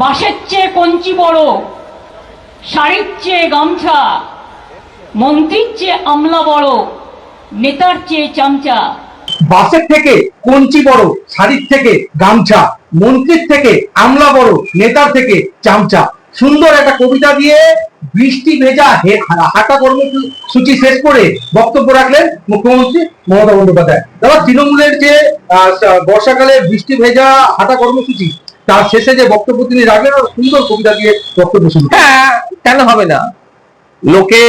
বাঁশের চেয়ে কঞ্চি বড়, শাড়ির চেয়ে গামছা, মন্ত্রীর চেয়ে আমলা বড়, নেতার চেয়ে চামচা। বাসের থেকে কঞ্চি বড়, শাড়ির থেকে গামছা, মন্ত্রীর থেকে আমলা বড়, নেতার থেকে চামচা। সুন্দর একটা কবিতা দিয়ে বৃষ্টি ভেজা হাঁটা কর্মসূচি শেষ করে বক্তব্য রাখলেন মুখ্যমন্ত্রী মমতা বন্দ্যোপাধ্যায়। দাদা, তৃণমূলের যে বর্ষাকালে বৃষ্টি ভেজা হাঁটা কর্মসূচি তার শেষে যে বক্তব্য তিনি রাখলেন আর সুন্দর কবিতা দিয়ে বক্তব্য শুরু হ্যাঁ কেন হবে না? লোকে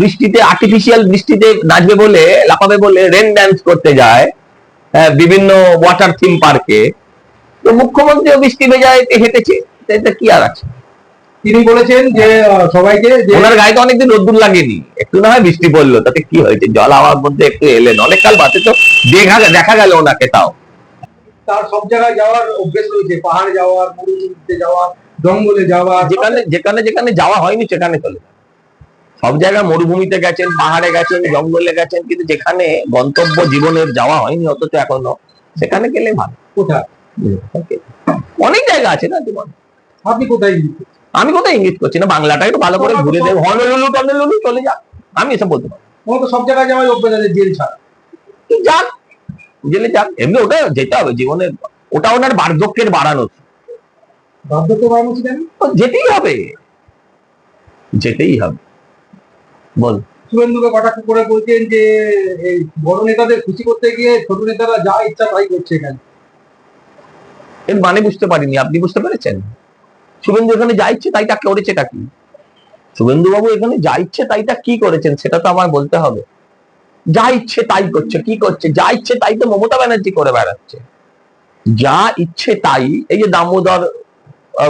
বৃষ্টিতে আর্টিফিশিয়াল বৃষ্টিতে নাচবে বলে লাফাবে বলে রেন ড্যান্স করতে যায় আহ, বিভিন্ন ওয়াটার থিম পার্কে তো মুখ্যমন্ত্রীও বৃষ্টি ভেজায় হেঁটেছে এটা কি আর আছে? তিনি বলেছেন যে সবাইকে যে ওনার গায়ে তো অনেকদিন রোদ্দুর লাগেনি একটু না হয় বৃষ্টি পড়ল তাতে কি হয়েছে? জল হাওয়ার মধ্যে একটু এলেন অনেক কাল বাদে তো দেখা দেখা গেল ওনাকে তাও। তার সব জায়গায় যাওয়ার অভ্যেস রয়েছে। পাহাড়ে যাওয়ার মরুভূমিতে যাওয়ার জঙ্গলে যাওয়ার। যেখানে যেখানে যেখানে যাওয়া হয়নি সেখানে চলে সব জায়গায় মরুভূমিতে গেছেন পাহাড়ে গেছেন জঙ্গলে গেছেন কিন্তু যেখানে গন্তব্য জীবনের যাওয়া হয়নি অথচ এখনও সেখানে গেলে ভালো। কোথায়? অনেক জায়গা আছে না জীবন? আপনি কোথায় গিয়েছেন? আমি কোথায় ইঙ্গিত করছি না? বাংলাটা একটু ভালো করে ঘুরে দেবো হনলুলু টনলুলু চলে যা আমি এসব বলতে পারব আমার তো সব জায়গায় যাওয়ার অভ্যেস আছে জেল ছাড়া। যাক জেলে যাক এমনি ওটা যেতে হবে জীবনে। ওটা ওনার বার্ধক্যের বাড়ানো। বার্ধক্য বাড়ানো যেতেই হবে। যেতেই হবে। বল। শুভেন্দুকে কটাক্ষ করে বলছেন যে এই বড় নেতাদের খুশি করতে গিয়ে ছোট নেতারা যা ইচ্ছা তাই করছে এখানে। এর মানে বুঝতে পারিনি আপনি বুঝতে পেরেছেন? শুভেন্দু এখানে যা ইচ্ছে তাইটা করেছেটা কি? শুভেন্দু বাবু এখানে যা ইচ্ছে তাইটা কি করেছেন সেটা তো আমার বলতে হবে। যা ইচ্ছে তাই করছে কি করছে? যা ইচ্ছে তাই তো মমতা ব্যানার্জি করে বেড়াচ্ছে। যা ইচ্ছে তাই এই যে দামোদর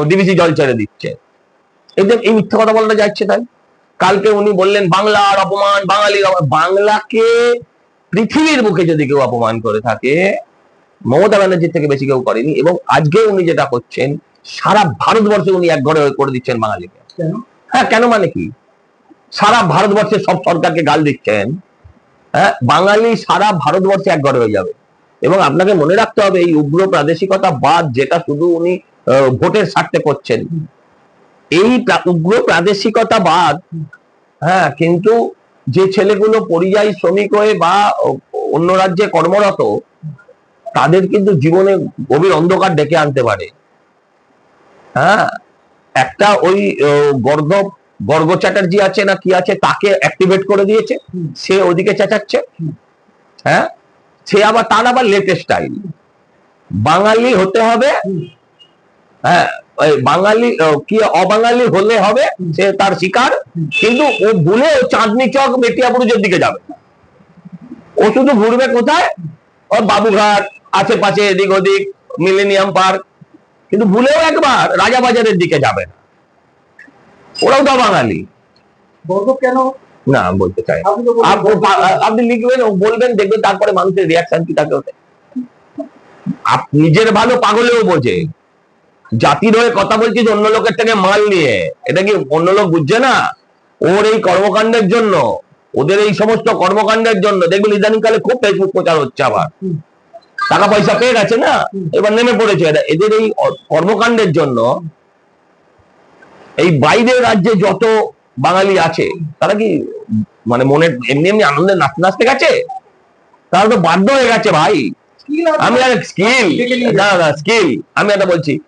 ডিবিসি জল ছেড়ে দিচ্ছে। যে এই মিথ্যা কথা বলাটা যা ইচ্ছে তাই। কালকে উনি বললেন বাংলার অপমান বাঙালির অপমান। বাংলাকে পৃথিবীর বুকে যদি কেউ অপমান করে থাকে মমতা ব্যানার্জির থেকে বেশি কেউ করেনি। এবং আজকে উনি যেটা করছেন সারা ভারতবর্ষে উনি এক ঘরে করে দিচ্ছেন বাঙালিকে। হ্যাঁ কেন মানে কি? সারা ভারতবর্ষের সব সরকারকে গাল দিচ্ছেন। হ্যাঁ বাঙালি সারা ভারতবর্ষে এক ঘরে হয়ে যাবে। এবং আপনাকে মনে রাখতে হবে এই উগ্র প্রাদেশিকতা বাদ যেটা শুধু উনি ভোটের স্বার্থে করছেন এই উগ্র প্রাদেশিকতা বাদ হ্যাঁ কিন্তু যে ছেলেগুলো পরিযায়ী শ্রমিক হয়ে বা অন্য রাজ্যে কর্মরত তাদের কিন্তু জীবনে গভীর অন্ধকার ডেকে আনতে পারে। হ্যাঁ একটা ওই আহ, গর্গ চ্যাটার্জি আছে না কি আছে তাকে অ্যাক্টিভেট করে দিয়েছে। সে ওদিকে চেঁচাচ্ছে। হ্যাঁ? সে আবার তার আবার লেটেস্ট স্টাইল বাঙালি হতে হবে। হ্যাঁ ওই বাঙালি কি অবাঙালি হলে হবে সে তার শিকার। কিন্তু ও ভুলে চাঁদনি চক মেটিয়াপুরুষের দিকে যাবে। না। ও শুধু ঘুরবে কোথায়? ও বাবুঘাট আশেপাশে এদিক ওদিক মিলেনিয়াম পার্ক। কিন্তু ভুলেও একবার রাজাবাজারের দিকে যাবে না। ওরাও তো বাঙালি। কেন? না বলতে চাই আপনি লিখবেন বলবেন দেখবেন তারপরে মানুষের রিয়াকশন কি থাকে নিজের ভালো পাগলেও বোঝে। জাতির হয়ে কথা বলছিস অন্য লোকের থেকে মাল নিয়ে। এটা কি অন্য লোক বুঝছে না? ওর এই কর্মকাণ্ডের জন্য ওদের এই সমস্ত কর্মকাণ্ডের জন্য দেখবেন ইদানিংকালে খুব ফেসবুক প্রচার হচ্ছে আবার। টাকা পয়সা পেয়ে গেছে না? এবার নেমে পড়েছে। এদের এই কর্মকাণ্ডের জন্য এই বাইরের রাজ্যে যত বাঙালি আছে তারা কি মানে মনে এমনি এমনি আনন্দে নাচতে নাচতে গেছে? তারা তো বাধ্য হয়ে গেছে ভাই। আমি আর স্কিল না না স্কিল আমি এটা বলছি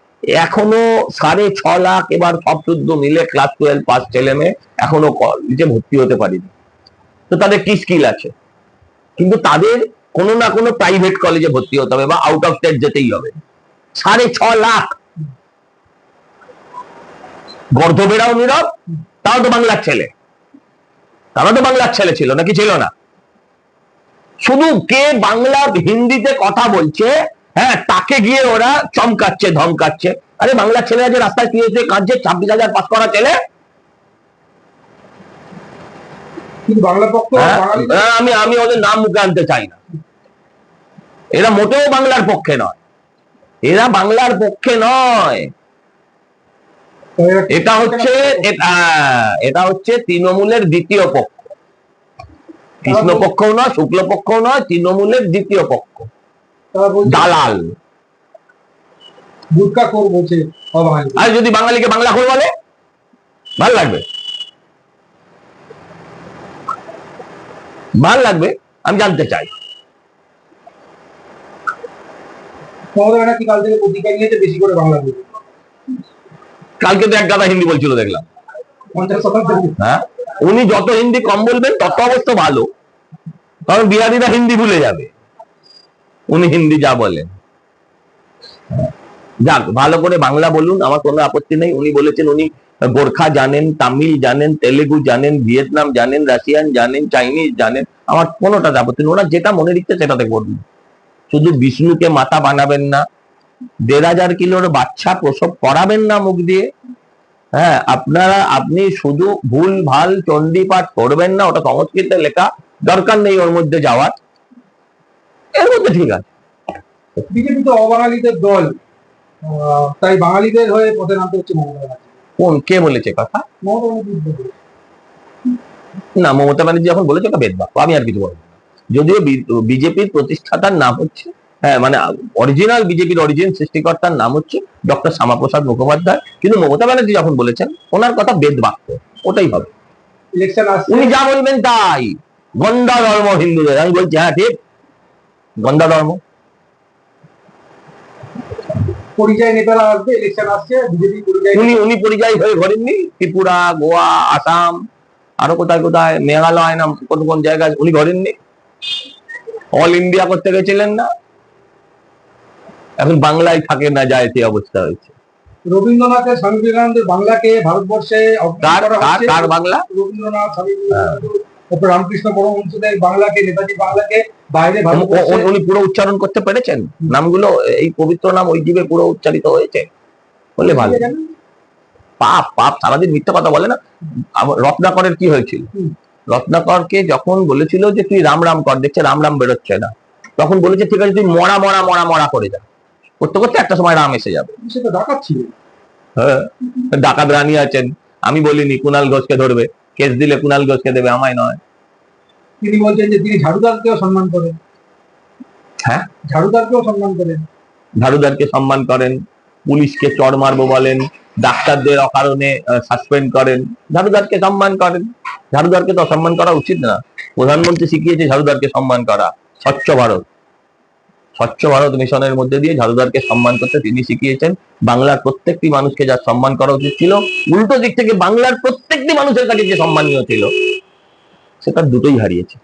এখনও সাড়ে ছ লাখ এবার সব শুদ্ধ মিলে ক্লাস টুয়েলভ পাস ছেলে মেয়ে এখনও কলেজে ভর্তি হতে পারিনি। তো তাদের কি স্কিল আছে? কিন্তু তাদের কোনো না কোনো প্রাইভেট কলেজে ভর্তি হতে হবে বা আউট অফ স্টেট যেতেই হবে। সাড়ে ছ লাখ গর্ধবেরাও নীরব তাও তো বাংলার ছেলে। তারা তো বাংলার ছেলে ছিল নাকি ছিল না? শুধু কে বাংলা হিন্দিতে কথা বলছে হ্যাঁ তাকে গিয়ে ওরা চমকাচ্ছে ধমকাচ্ছে। আরে বাংলা ছেলেরা যে রাস্তায় কি কাঁদছে ছাব্বিশ হাজার পাস করা ছেলে। হ্যাঁ? হ্যাঁ, আমি আমি ওদের নাম মুখে আনতে চাই না। এরা মোটেও বাংলার পক্ষে নয়। এরা বাংলার পক্ষে নয়। এটা হচ্ছে এটা হচ্ছে তৃণমূলের দ্বিতীয় পক্ষ। কৃষ্ণ পক্ষও নয় শুক্ল পক্ষও নয় তৃণমূলের দ্বিতীয় পক্ষ। দালাল। আর যদি বাঙালিকে বাংলা করে বলে ভালো লাগবে। ভালো লাগবে আমি জানতে চাই। ব্যানার্জি কাল থেকে প্রতিজ্ঞা নিয়েছে বেশি করে বাংলা বলবে? কালকে তো এক গাদা হিন্দি বলছিল, দেখলাম। হ্যাঁ? উনি যত হিন্দি কম বলবেন, তত অবশ্য ভালো। কারণ বিহারিরা হিন্দি ভুলে যাবে। উনি হিন্দি যা বলেন। যাক, ভালো করে বাংলা বলুন, আমার কোনো আপত্তি নেই। উনি বলেছেন, উনি গোর্খা জানেন, তামিল জানেন, তেলেগু জানেন, ভিয়েতনাম জানেন, রাশিয়ান জানেন, চাইনিজ জানেন। আমার কোনোটাতে আপত্তি নেই। ওনার যেটা মনে দিচ্ছে সেটাতে করুন। শুধু বিষ্ণুকে মাথা বানাবেন না দেড় হাজার কিলোর বাচ্চা প্রসব করাবেন না মুখ দিয়ে। হ্যাঁ আপনারা আপনি শুধু ভুল ভালো চণ্ডী পাঠ করবেন না ওটা সংস্কৃতে লেখা দরকার নেই ওর মধ্যে যাওয়ার। এর মধ্যে ঠিক আছে। বিজেপি তো অবাঙালিদের দল। তাই বাঙালিদের হয়ে পথে নামতে হচ্ছে কোন কে বলেছে কথা। না মমতা ব্যানার্জি যখন বলেছে ওটা বেদবাক আমি আর কিছু বলব যদিও বিজেপির প্রতিষ্ঠাতার নাম হচ্ছে হ্যাঁ মানে অরিজিনাল বিজেপির অরিজিন সৃষ্টিকর্তার নাম হচ্ছে ডক্টর শ্যামাপ্রসাদ মুখোপাধ্যায়। কিন্তু মমতা ব্যানার্জি যখন বলেছেন ওনার কথা বেদ বাক্য ওটাই হবে। উনি যা বলবেন তাই। গন্ডা ধর্ম হিন্দুদের। আমি বলছি হ্যাঁ ঠিক। গন্ডা ধর্ম। পরিযায়ী নেতারা আসবে ইলেকশন আসছে বিজেপি পরিযায়ী উনি উনি পরিযায়ী হয়ে ঘোরেননি। ত্রিপুরা গোয়া আসাম আরও কোথায় কোথায় মেঘালয় না কোন কোন জায়গায় উনি ঘরেননি। অল ইন্ডিয়া করতে গেছিলেন না। এখন বাংলায় থাকে না যায় সেই অবস্থা হয়েছে। রবীন্দ্রনাথের স্বামী বিবেকানন্দের বাংলাকে ভারতবর্ষে কার বাংলা? রবীন্দ্রনাথ স্বামী তারপর রামকৃষ্ণ পরমহংসদের বাংলাকে নেতাজি বাংলাকে বাইরে উনি পুরো উচ্চারণ করতে পেরেছেন? নামগুলো এই পবিত্র নাম ওই জীবে পুরো উচ্চারিত হয়েছে? বললে ভালো। পাপ পাপ সারাদিন মিথ্যা কথা বলে না। রত্নাকরের কি হয়েছিল। রত্নাকরকে যখন বলেছিল যে তুই রাম রাম কর দেখছে রাম রাম বেরোচ্ছে না। তখন বলেছে ঠিক আছে তুই মরা মরা মরা মরা করে যা। করতে করতে একটা সময় রাম এসে যাবে। হ্যাঁ ডাকাত রানী আছেন। আমি বলিনি কুনাল ঘোষকে ধরবে। কেস দিলে কুনাল ঘোষকে দেবে আমায় নয়। তিনি বলছেন যে তিনি ঝাড়ুদারকেও সম্মান করেন। হ্যাঁ? ঝাড়ুদারকেও সম্মান করেন। ঝাড়ুদারকে সম্মান করেন পুলিশকে চড় মারবো বলেন ডাক্তারদের অকারণে সাসপেন্ড করেন। ঝাড়ুদারকে সম্মান করেন। ঝাড়ুদারকে তো সম্মান করা উচিত না। প্রধানমন্ত্রী শিখিয়েছে ঝাড়ুদারকে সম্মান করা। স্বচ্ছ ভারত। স্বচ্ছ ভারত মিশনের মধ্যে দিয়ে ঝাড়ুদারকে সম্মান করতে তিনি শিখিয়েছেন বাংলার প্রত্যেকটি মানুষকে যার সম্মান করা উচিত ছিল উল্টো দিক থেকে বাংলার প্রত্যেকটি মানুষের কাছে যে সম্মানীয় ছিল সেটা দুটোই হারিয়েছে।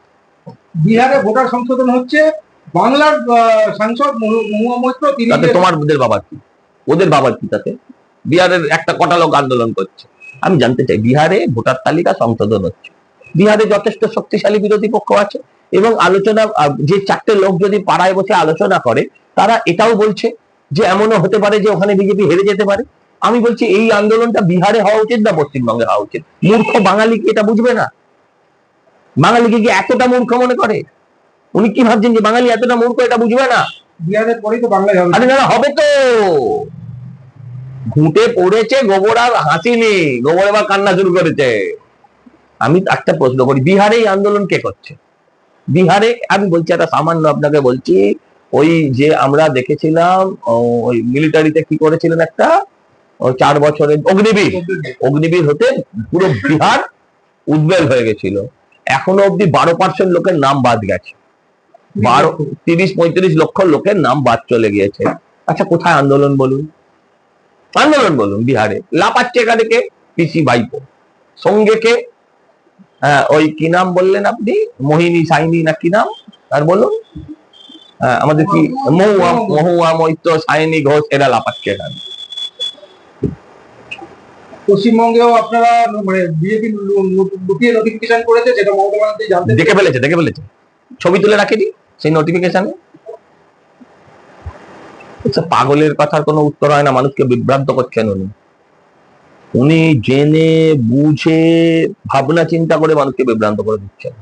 বিহারে ভোটার সংশোধন হচ্ছে বাংলার সাংসদ মৈত্র তিনি তাতে তোমার ওদের বাবার কি? ওদের বাবার কি তাতে? বিহারের একটা কটা লোক আন্দোলন করছে। আমি জানতে চাই বিহারে ভোটার তালিকা সংশোধন হচ্ছে। বিহারে যথেষ্ট শক্তিশালী বিরোধী পক্ষ আছে এবং আলোচনা যে চারটে লোক যদি পাড়ায় বসে আলোচনা করে তারা এটাও বলছে যে এমনও হতে পারে যে ওখানে বিজেপি হেরে যেতে পারে। আমি বলছি এই আন্দোলনটা বিহারে হওয়া উচিত না পশ্চিমবঙ্গে হওয়া উচিত? মূর্খ বাঙালি কি এটা বুঝবে না? বাঙালিকে কি এতটা মূর্খ মনে করে? উনি কি ভাবছেন যে বাঙালি এতটা মূর্খ এটা বুঝবে না? বিহারের পরেই তো বাংলায় হবে। আরে না হবে তো। ঘুঁটে পড়েছে গোবর আর হাসিনি গোবর এবার কান্না শুরু করেছে। আমি একটা প্রশ্ন করি বিহারে এই আন্দোলন কে করছে? বিহারে আমি বলছি একটা সামান্য আপনাকে বলছি ওই যে আমরা দেখেছিলাম ওই মিলিটারিতে কি করেছিলেন একটা? চার বছরের অগ্নিবীর। অগ্নিবীর। হতে পুরো বিহার উদ্বেল হয়ে গেছিল। এখনও অব্দি বারো পার্সেন্ট লোকের নাম বাদ গেছে। বারো তিরিশ পঁয়ত্রিশ লক্ষ লোকের নাম বাদ চলে গিয়েছে। আচ্ছা কোথায় আন্দোলন বলুন? আন্দোলন বলুন বিহারে। লাপাচ্ছে এখানে কে পিসি ভাইপো। সঙ্গে কে? ওই কি নাম বললেন আপনি? মোহিনী সাইনি না কি নাম? আর বলুন। হ্যাঁ, আমাদের কি মহুয়া মহুয়া মৈত্র সাইনি ঘোষ এরা লাপাচ্ছে এখানে পশ্চিমবঙ্গেও আপনারা মানে বিজেপি লুকিয়ে নোটিফিকেশন করেছে যেটা মমতা ব্যানার্জি জানতে দেখে ফেলেছে দেখে ফেলেছে। ছবি তুলে রাখেনি সেই নোটিফিকেশনে আচ্ছা পাগলের কথার কোনো উত্তর হয় না মানুষকে বিভ্রান্ত করছেন উনি। উনি জেনে, বুঝে, ভাবনা, চিন্তা করে মানুষকে বিভ্রান্ত করে দিচ্ছেন।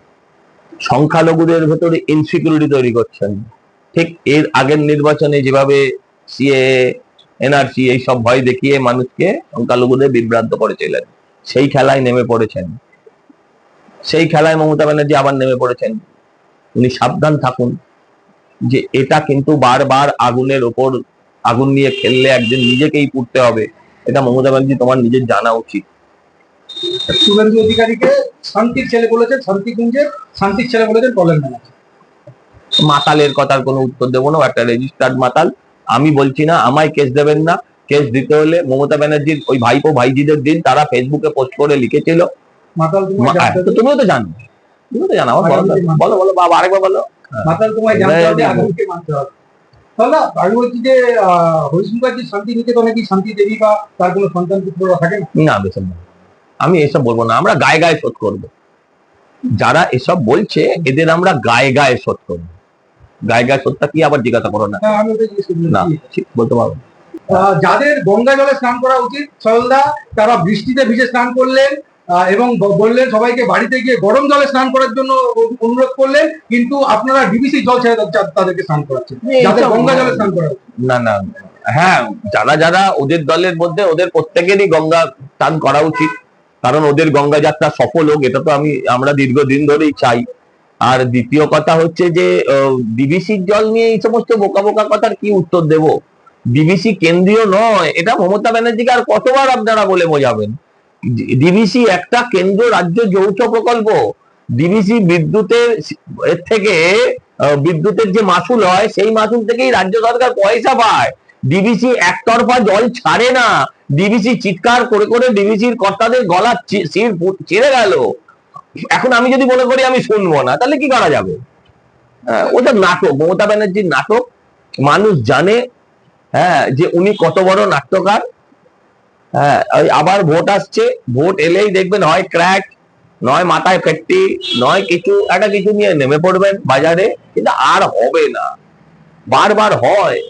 সংখ্যালঘুদের ভেতরে ইনসিকিউরিটি তৈরি করছেন। ঠিক এর আগের নির্বাচনে যেভাবে সিএ এনআরসি এই সব ভয় দেখিয়ে মানুষকে সংখ্যালঘুদের বিভ্রান্ত করেছিলেন সেই খেলায় নেমে পড়েছেন। সেই খেলায় মমতা ব্যানার্জি আবার নেমে পড়েছেন। উনি সাবধান থাকুন যে এটা কিন্তু বারবার আগুনের ওপর, আগুন নিয়ে খেললে একদিন নিজেকেই পুড়তে হবে। এটা মমতা ব্যানার্জি তোমার নিজের জানা উচিত। শুভেন্দু অধিকারীকে শান্তির ছেলে বলেছেন শান্তিকুঞ্জের শান্তির ছেলে বলেছেন মাতালের কথার কোনো উত্তর দেবো না একটা রেজিস্টার্ড মাতাল। আমি বলছি না আমায় কেস দেবেন না। কেস দিতে হলে মমতা ব্যানার্জির ওই ভাইপো ভাইজিদের দিন তারা ফেসবুকে পোস্ট করে লিখেছিল। তুমিও তো জানো। তুমিও তো জানো আমার বলো বলো বাবা আরেকবার বলো। মাতাল তোমায় জানতে হবে এবারে আগামীকে মানতে হবে। তাহলে আমি বলছি যে হরিশ মুখার্জি শান্তি নিকেতনে কি শান্তি দেবী বা তার কোনো সন্তান পুত্ররা থাকে না? বেশি না। আমি এসব বলব না আমরা গায়ে গায়ে শোধ করব। যারা এসব বলছে এদের আমরা গায়ে গায়ে শোধ করব। গায়ে গায়ে শোধটা কি আবার জিজ্ঞাসা করো না? হ্যাঁ না ঠিক বলতে পারব যাদের গঙ্গা জলে স্নান করা উচিত সরলদা তারা বৃষ্টিতে ভিজে স্নান করলেন এবং বললেন সবাইকে বাড়িতে গিয়ে গরম জলে স্নান করার জন্য অনুরোধ করলেন কিন্তু আপনারা ডিবিসি জল ছেড়ে তাদেরকে স্নান করাচ্ছেন যাদের গঙ্গা জলে স্নান করা না না হ্যাঁ যারা যারা ওদের দলের মধ্যে ওদের প্রত্যেকেরই গঙ্গা স্নান করা উচিত। কারণ ওদের গঙ্গা যাত্রা সফল হোক এটা তো আমি আমরা দীর্ঘদিন ধরেই চাই। আর দ্বিতীয় কথা হচ্ছে যে ডিবিসির জল নিয়ে এই সমস্ত বোকা বোকা কথার কি উত্তর দেব? ডিবিসি কেন্দ্রীয় নয় এটা মমতা ব্যানার্জিকে আর কতবার আপনারা বলে বোঝাবেন? ডিবিসি একটা কেন্দ্র রাজ্য যৌথ প্রকল্প। ডিবিসি বিদ্যুতের এর থেকে বিদ্যুতের যে মাসুল হয় সেই মাসুল থেকেই রাজ্য সরকার পয়সা পায়। ডিবিসি একতরফা জল ছাড়ে না। ডিবিসি চিৎকার করে করে ডিবিসির কর্তাদের গলা ছিঁড়ে গেল। এখন আমি যদি মনে করি আমি শুনব না। তাহলে কি করা যাবে? হ্যাঁ, ওটা নাটক। মমতা ব্যানার্জির নাটক। মানুষ জানে হ্যাঁ যে উনি কত বড় নাট্যকার। হ্যাঁ আবার ভোট আসছে। ভোট এলেই দেখবেন হয় ক্র্যাক নয় মাথায় ফেটটি, নয় কিছু, একটা কিছু নিয়ে নেমে পড়বেন বাজারে। কিন্তু আর হবে না। বারবার হয়।